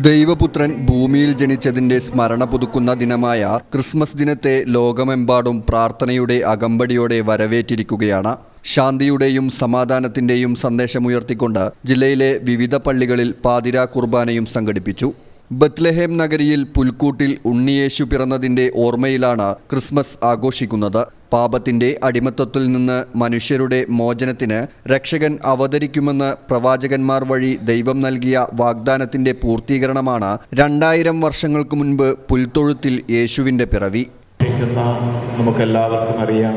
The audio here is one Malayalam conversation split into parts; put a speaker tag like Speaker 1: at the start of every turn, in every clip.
Speaker 1: ദൈവപുത്രൻ ഭൂമിയിൽ ജനിച്ചതിന്റെ സ്മരണ പുതുക്കുന്ന ദിനമായ ക്രിസ്മസ് ദിനത്തെ ലോകമെമ്പാടും പ്രാർത്ഥനയുടെ അകമ്പടിയോടെ വരവേറ്റിരിക്കുകയാണ്. ശാന്തിയുടെയും സമാധാനത്തിന്റെയും സന്ദേശമുയർത്തിക്കൊണ്ട് ജില്ലയിലെ വിവിധ പള്ളികളിൽ പാതിരാ കുർബാനയും സംഘടിപ്പിച്ചു. ബത്ലഹേം നഗരിയിൽ പുൽക്കൂട്ടിൽ ഉണ്ണിയേശു പിറന്നതിന്റെ ഓർമ്മയിലാണ് ക്രിസ്മസ് ആഘോഷിക്കുന്നത്. പാപത്തിന്റെ അടിമത്തത്തിൽ നിന്ന് മനുഷ്യരുടെ മോചനത്തിന് രക്ഷകൻ അവതരിക്കുമെന്ന് പ്രവാചകന്മാർ വഴി ദൈവം നൽകിയ വാഗ്ദാനത്തിന്റെ പൂർത്തീകരണമാണ് രണ്ടായിരം വർഷങ്ങൾക്ക് മുൻപ് പുൽത്തൊഴുത്തിൽ യേശുവിന്റെ പിറവി.
Speaker 2: നമുക്കെല്ലാവർക്കും അറിയാം.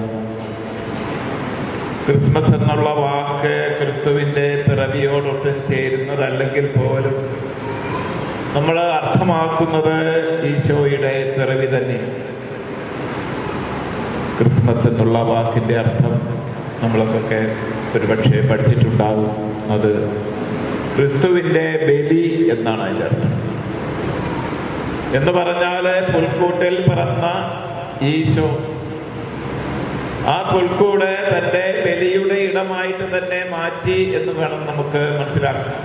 Speaker 2: ക്രിസ്മസ് എന്നുള്ള വാക്ക് ക്രിസ്തുവിന്റെ പിറവിയോടൊട്ടും ചേരുന്നതല്ലെങ്കിൽ പോലും നമ്മൾ അർത്ഥമാക്കുന്നത് ഈശോയുടെ പിറവി തന്നെ. ക്രിസ്മസ് എന്നുള്ള വാക്കിന്റെ അർത്ഥം നമ്മളൊക്കെ ഒരുപക്ഷെ പഠിച്ചിട്ടുണ്ടാകും അത് ക്രിസ്തുവിന്റെ ബലി എന്നാണ് അതിന്റെ അർത്ഥം. എന്ന് പറഞ്ഞാൽ പുൽക്കൂട്ടിൽ പിറന്ന ഈശോ ആ പുൽക്കൂട് തന്റെ ബലിയുടെ ഇടമായിട്ട് തന്നെ മാറ്റി എന്ന് വേണം നമുക്ക് മനസ്സിലാക്കാൻ.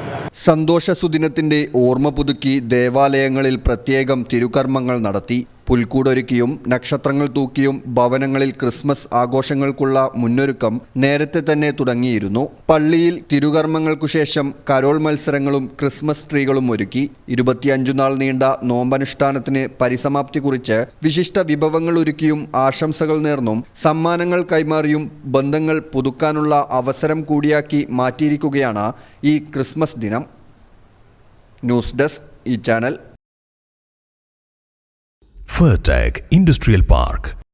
Speaker 1: സന്തോഷ സുദിനത്തിന്റെ ഓർമ്മ പുതുക്കി ദേവാലയങ്ങളിൽ പ്രത്യേകം തിരുകർമ്മങ്ങൾ നടത്തി. പുൽക്കൂടൊരുക്കിയും നക്ഷത്രങ്ങൾ തൂക്കിയും ഭവനങ്ങളിൽ ക്രിസ്മസ് ആഘോഷങ്ങൾക്കുള്ള മുന്നൊരുക്കം നേരത്തെ തന്നെ തുടങ്ങിയിരുന്നു. പള്ളിയിൽ തിരുകർമ്മങ്ങൾക്കു ശേഷം കരോൾ മത്സരങ്ങളും ക്രിസ്മസ് ട്രീകളും ഒരുക്കി. ഇരുപത്തിയഞ്ചു നാൾ നീണ്ട നോമ്പനുഷ്ഠാനത്തിന് പരിസമാപ്തി കുറിച്ച് വിശിഷ്ട വിഭവങ്ങൾ ഒരുക്കിയും ആശംസകൾ നേർന്നും സമ്മാനങ്ങൾ കൈമാറിയും ബന്ധങ്ങൾ പുതുക്കാനുള്ള അവസരം കൂടിയാക്കി മാറ്റിയിരിക്കുകയാണ് ഈ ക്രിസ്മസ് ദിനം. ന്യൂസ് ഡെസ്ക് ഈ ചാനൽ.
Speaker 3: Fertek Industrial Park.